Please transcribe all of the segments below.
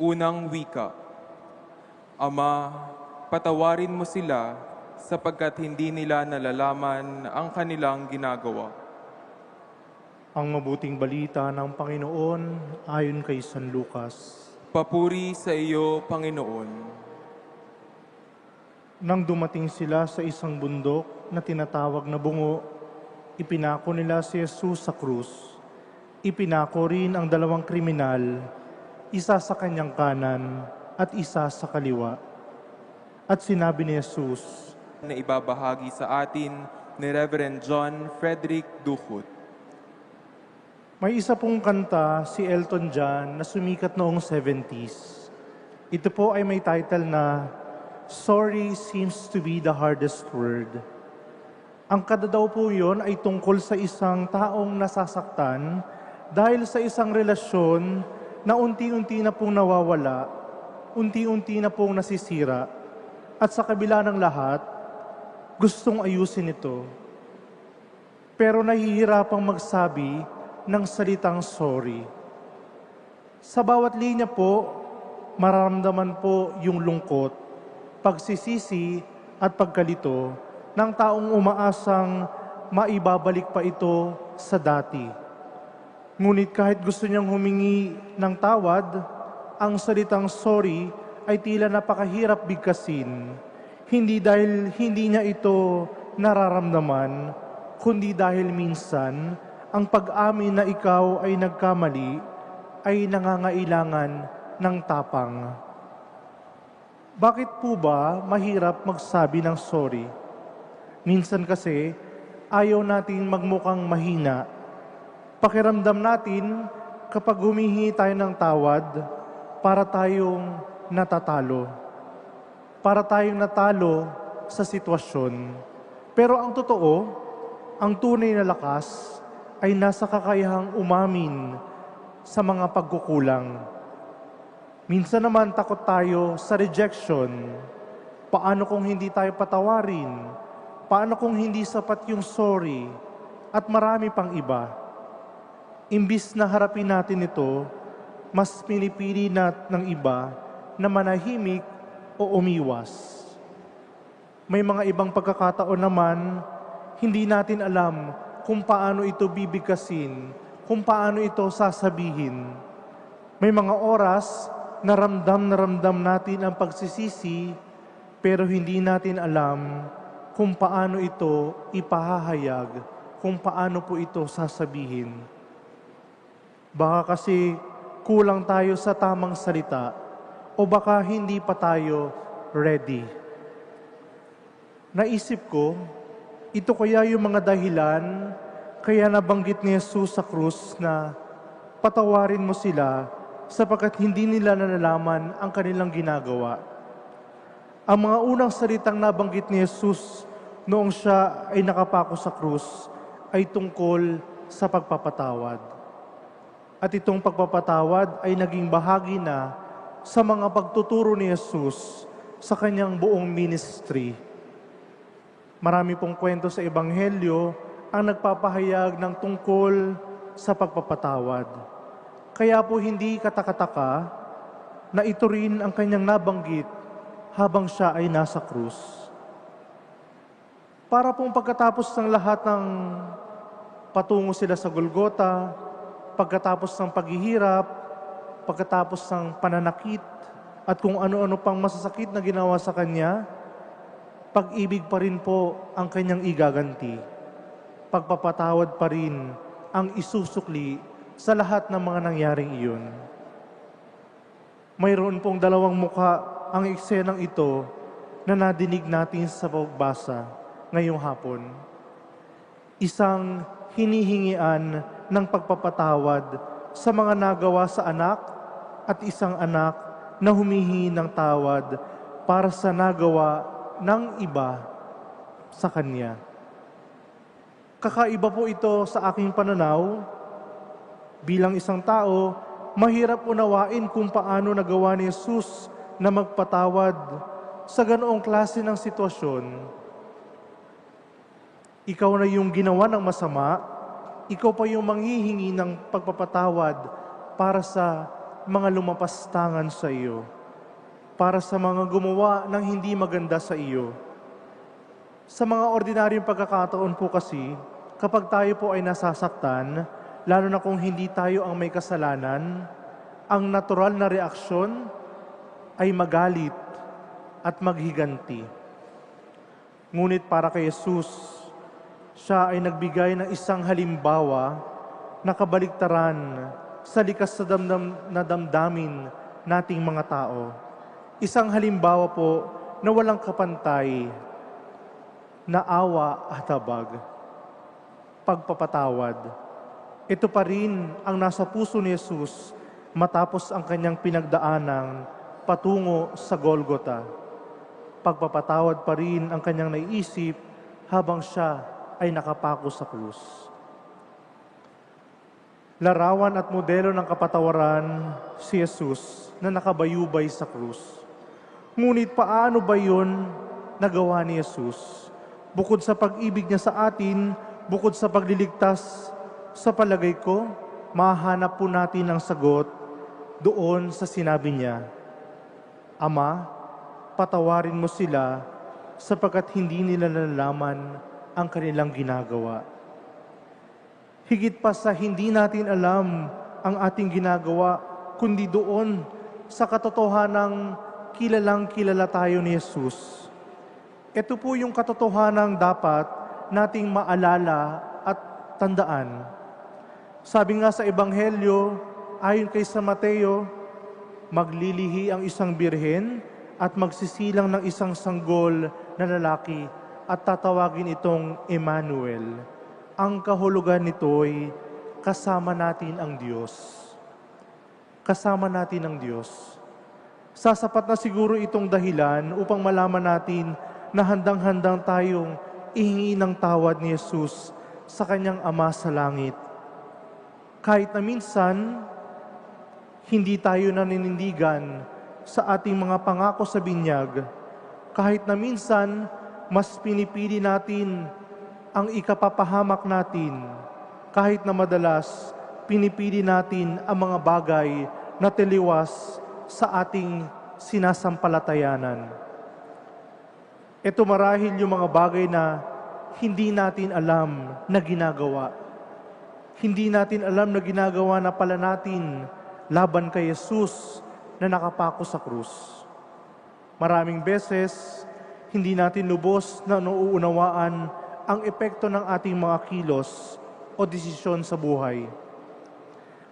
Unang wika. Ama, patawarin mo sila sapagkat hindi nila nalalaman ang kanilang ginagawa. Ang mabuting balita ng Panginoon ayon kay San Lucas. Papuri sa iyo, Panginoon. Nang dumating sila sa isang bundok na tinatawag na bungo, ipinako nila si Jesus sa krus. Ipinako rin ang dalawang kriminal, isa sa kanyang kanan at isa sa kaliwa. At sinabi ni Jesus, na ibabahagi sa atin ni Reverend John Frederick Duhut. May isa pong kanta si Elton John na sumikat noong 70s. Ito po ay may title na Sorry Seems to be the Hardest Word. Ang kada daw po yun ay tungkol sa isang taong nasasaktan dahil sa isang relasyon na unti-unti na pong nawawala, unti-unti na pong nasisira, at sa kabila ng lahat, gustong ayusin ito. Pero nahihirapang magsabi ng salitang sorry. Sa bawat linya po, mararamdaman po yung lungkot, pagsisisi at pagkalito ng taong umaasang maibabalik pa ito sa dati. Ngunit kahit gusto niyang humingi ng tawad, ang salitang sorry ay tila napakahirap bigkasin. Hindi dahil hindi niya ito nararamdaman, kundi dahil minsan ang pag-amin na ikaw ay nagkamali ay nangangailangan ng tapang. Bakit po ba mahirap magsabi ng sorry? Minsan kasi ayaw natin magmukhang mahina. Pakiramdam natin kapag humihingi tayo ng tawad para tayong natatalo. Para tayong natalo sa sitwasyon. Pero ang totoo, ang tunay na lakas ay nasa kakayahang umamin sa mga pagkukulang. Minsan naman takot tayo sa rejection. Paano kung hindi tayo patawarin? Paano kung hindi sapat yung sorry? At marami pang iba. Imbis na harapin natin ito, mas pinipili na ng iba na manahimik o umiwas. May mga ibang pagkakataon naman, hindi natin alam kung paano ito bibigkasin, kung paano ito sasabihin. May mga oras na ramdam na ramdam natin ang pagsisisi, pero hindi natin alam kung paano ito ipahahayag, kung paano po ito sasabihin. Baka kasi kulang tayo sa tamang salita o baka hindi pa tayo ready. Naisip ko, ito kaya yung mga dahilan kaya nabanggit ni Jesus sa krus na patawarin mo sila sapagkat hindi nila nalalaman ang kanilang ginagawa. Ang mga unang salitang nabanggit ni Jesus noong siya ay nakapako sa krus ay tungkol sa pagpapatawad. At itong pagpapatawad ay naging bahagi na sa mga pagtuturo ni Jesus sa kanyang buong ministry. Marami pong kwento sa Ebanghelyo ang nagpapahayag ng tungkol sa pagpapatawad. Kaya po hindi katakataka na ito rin ang kanyang nabanggit habang siya ay nasa krus. Para pong pagkatapos ng lahat ng patungo sila sa Golgota, pagkatapos ng paghihirap, pagkatapos ng pananakit, at kung ano-ano pang masasakit na ginawa sa kanya, pag-ibig pa rin po ang kanyang igaganti. Pagpapatawad pa rin ang isusukli sa lahat ng mga nangyaring iyon. Mayroon pong dalawang mukha ang eksenang ito na nadinig natin sa pagbasa ngayong hapon. Isang hinihingian ng pagpapatawad sa mga nagawa sa anak at isang anak na humihingi ng tawad para sa nagawa ng iba sa Kanya. Kakaiba po ito sa aking pananaw. Bilang isang tao, mahirap unawain kung paano nagawa ni Jesus na magpatawad sa ganoong klase ng sitwasyon. Ikaw na yung ginawa ng masama, ikaw pa yung manghihingi ng pagpapatawad para sa mga lumapastangan sa iyo, para sa mga gumawa ng hindi maganda sa iyo. Sa mga ordinaryong pagkakataon po kasi, kapag tayo po ay nasasaktan, lalo na kung hindi tayo ang may kasalanan, ang natural na reaksyon ay magalit at maghiganti. Ngunit para kay Jesus, siya ay nagbigay ng isang halimbawa na kabaligtaran sa likas sa damdam, na damdamin nating mga tao. Isang halimbawa po na walang kapantay na awa at habag. Pagpapatawad. Ito pa rin ang nasa puso ni Jesus matapos ang kanyang pinagdaanang patungo sa Golgota. Pagpapatawad pa rin ang kanyang naisip habang siya ay nakapako sa krus. Larawan at modelo ng kapatawaran si Jesus na nakabayubay sa krus. Ngunit paano ba yun nagawa ni Jesus? Bukod sa pag-ibig niya sa atin, bukod sa pagliligtas, sa palagay ko, mahanap po natin ang sagot doon sa sinabi niya, Ama, patawarin mo sila sapagkat hindi nila nalalaman ang kanilang ginagawa. Higit pa sa hindi natin alam ang ating ginagawa, kundi doon sa katotohanang kilalang kilala tayo ni Jesus. Ito po yung katotohanang dapat nating maalala at tandaan. Sabi nga sa Ebanghelyo, ayon kay San Mateo, maglilihi ang isang birhen at magsisilang ng isang sanggol na lalaki at tatawagin itong Emmanuel. Ang kahulugan nito'y kasama natin ang Diyos. Kasama natin ang Diyos. Sasapat na siguro itong dahilan upang malaman natin na handang-handang tayong ihingi ng tawad ni Jesus sa kanyang Ama sa langit. Kahit na minsan, hindi tayo naninindigan sa ating mga pangako sa binyag, kahit na minsan, mas pinipili natin ang ikapapahamak natin, kahit na madalas, pinipili natin ang mga bagay na tiliwas sa ating sinasampalatayanan. Ito marahil yung mga bagay na hindi natin alam na ginagawa. Hindi natin alam na ginagawa na pala natin laban kay Jesus na nakapako sa krus. Maraming beses, hindi natin lubos na nauunawaan ang epekto ng ating mga kilos o desisyon sa buhay.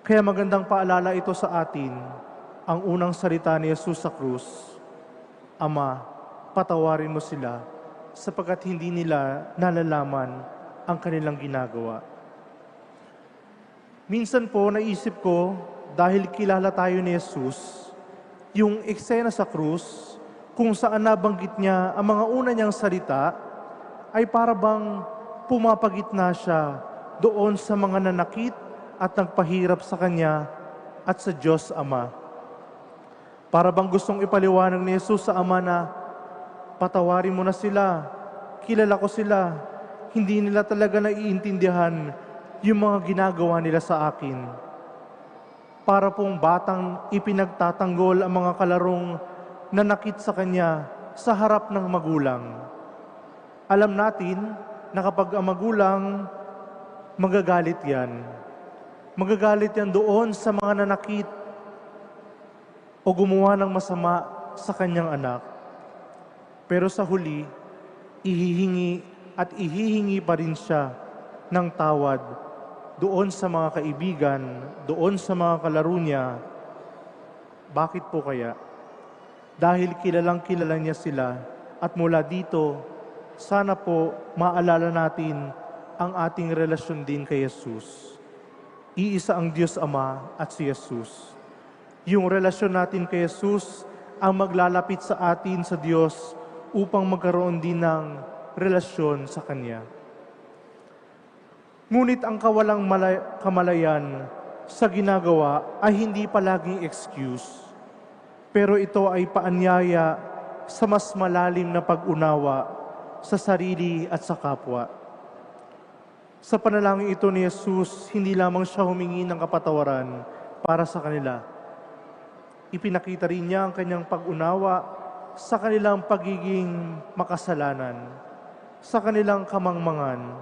Kaya magandang paalala ito sa atin, ang unang salita ni Jesus sa krus, Ama, patawarin mo sila sapagkat hindi nila nalalaman ang kanilang ginagawa. Minsan po naisip ko, dahil kilala tayo ni Jesus, yung eksena sa krus, kung saan nabanggit niya ang mga una niyang salita, ay para bang pumapagitna siya doon sa mga nanakit at nagpahirap sa Kanya at sa Diyos Ama. Para bang gustong ipaliwanag ni Jesus sa Ama na patawarin mo na sila, kilala ko sila, hindi nila talaga naiintindihan yung mga ginagawa nila sa akin. Para pong batang ipinagtatanggol ang mga kalarong nanakit sa kanya sa harap ng magulang. Alam natin na kapag ang magulang, magagalit yan. Magagalit yan doon sa mga nanakit o gumawa ng masama sa kanyang anak. Pero sa huli, ihihingi at ihihingi pa rin siya ng tawad doon sa mga kaibigan, doon sa mga kalaro niya. Bakit po kaya? Dahil kilalang kilala niya sila at mula dito, sana po maalala natin ang ating relasyon din kay Jesus. Iisa ang Diyos Ama at si Jesus. Yung relasyon natin kay Jesus ang maglalapit sa atin sa Diyos upang magkaroon din ng relasyon sa Kanya. Ngunit ang kawalang malay- kamalayan sa ginagawa ay hindi palaging excuse. Pero ito ay paanyaya sa mas malalim na pag-unawa sa sarili at sa kapwa. Sa panalangin ito ni Jesus, hindi lamang siya humingi ng kapatawaran para sa kanila, Ipinakita rin niya ang kanyang pag-unawa sa kanilang pagiging makasalanan, sa kanilang kamangmangan,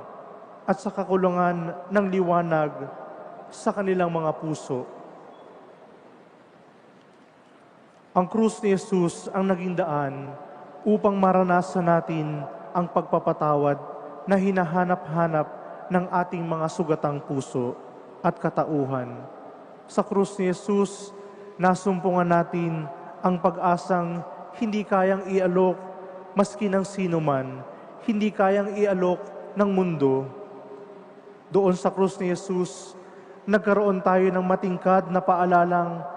at sa kakulungan ng liwanag sa kanilang mga puso. Ang krus ni Jesus ang naging daan upang maranasan natin ang pagpapatawad na hinahanap-hanap ng ating mga sugatang puso at katauhan. Sa krus ni Jesus, nasumpungan natin ang pag-asang hindi kayang ialok maski ng sino man, hindi kayang ialok ng mundo. Doon sa krus ni Jesus, nagkaroon tayo ng matingkad na paalalang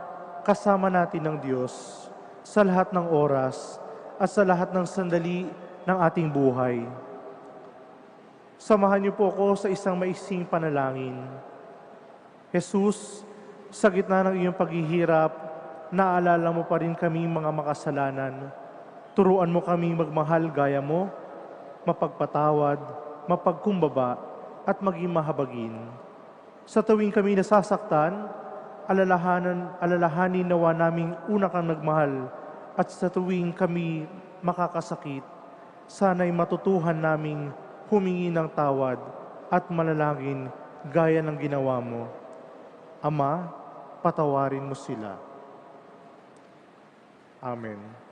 kasama natin ng Diyos sa lahat ng oras at sa lahat ng sandali ng ating buhay. Samahan niyo po ako sa isang maising panalangin. Jesus, sa gitna ng iyong paghihirap, naalala mo pa rin kami mga makasalanan. Turuan mo kaming magmahal gaya mo, mapagpatawad, mapagkumbaba, at maging mahabagin. Sa tuwing kami nasasaktan, alalahanan, alalahanin nawa naming una kang nagmahal at sa tuwing kami makakasakit, sana'y matutuhan naming humingi ng tawad at manalangin gaya ng ginawa mo. Ama, patawarin mo sila. Amen.